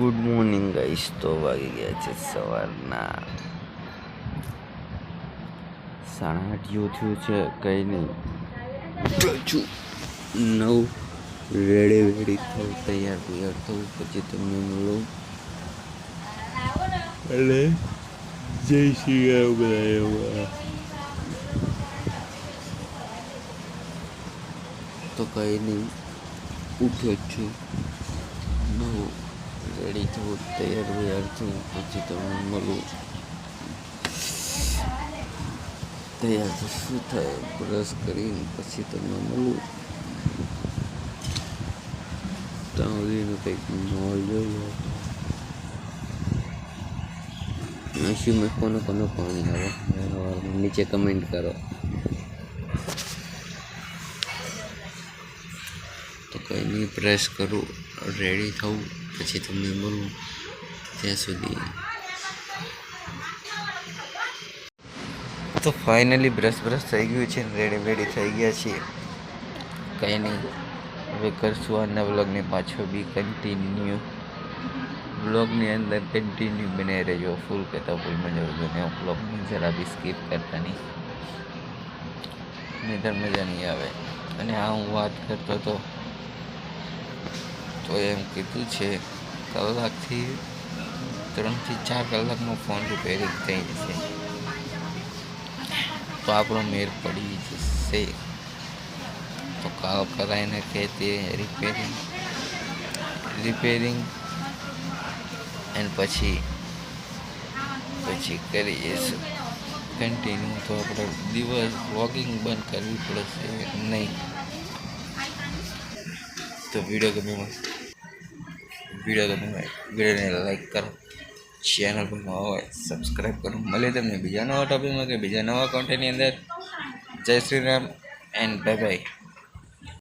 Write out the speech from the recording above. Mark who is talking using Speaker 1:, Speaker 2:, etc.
Speaker 1: Good morning guys તો વાગી ગયા છે સવારના. સાડા આઠ જેવું થયું છે કંઈ નહીં. છું નવ રેડી વેડી થવું તૈયાર તૈયાર થવું પછી તમને મળું. અને જય શ્રી રામ બધા એવા તો કંઈ નહીં ઉઠ્યો જ છું. નવ રેડી થવું તૈયાર વૈયાર થવું પછી તમને મળું તૈયાર શું થાય બ્રશ કરીને પછી તમને મળું ત્યાં સુધીનું કંઈક મોલ જોઈએ નસીબમાં કોને કોને પાણી આવે નીચે કમેન્ટ કરો તો કંઈ નહીં પ્રેસ કરું રેડી થવું પછી તમને મળું ત્યાં સુધી. તો ફાઇનલી બ્રશ બ્રશ થઈ ગયું છે રેડી રેડી થઈ ગયા છીએ. કંઈ નહીં. હવે કરશું આના બ્લોગની પાછો બી કન્ટિન્યુ વ્લોગની અંદર કન્ટિન્યુ બનાવી રહેજો. ફૂલ કહેતા ફૂલમાં જવું ને વ્લોગને જરા બી સ્કીપ કરતા નહીં. નહીતર મજા નહીં આવે. અને આ હું વાત કરતો હતો તો એમ કીધું છે, કલાકથી ત્રણથી ચાર કલાકમાં ફોન રિપેરિંગ થઈ જશે. તો આપણો મેર પડી જશે. તો કાલ કરાવીને કે તે રિપેરિંગ રિપેરિંગ એન્ડ પછી પછી કરીશું કન્ટિન્યુ તો આપણે દિવસ વોકિંગ બંધ કરવી પડશે નહીં. તો વીડિયો ગમે વીડિયો ગમે વિડીયોને લાઈક કરો. ચેનલ પર નવા હોય સબસ્ક્રાઈબ કરો. મળીએ તમને બીજા નવા ટોપિકમાં કે બીજા નવા કોન્ટેન્ટની અંદર. જય Shri Ram and bye bye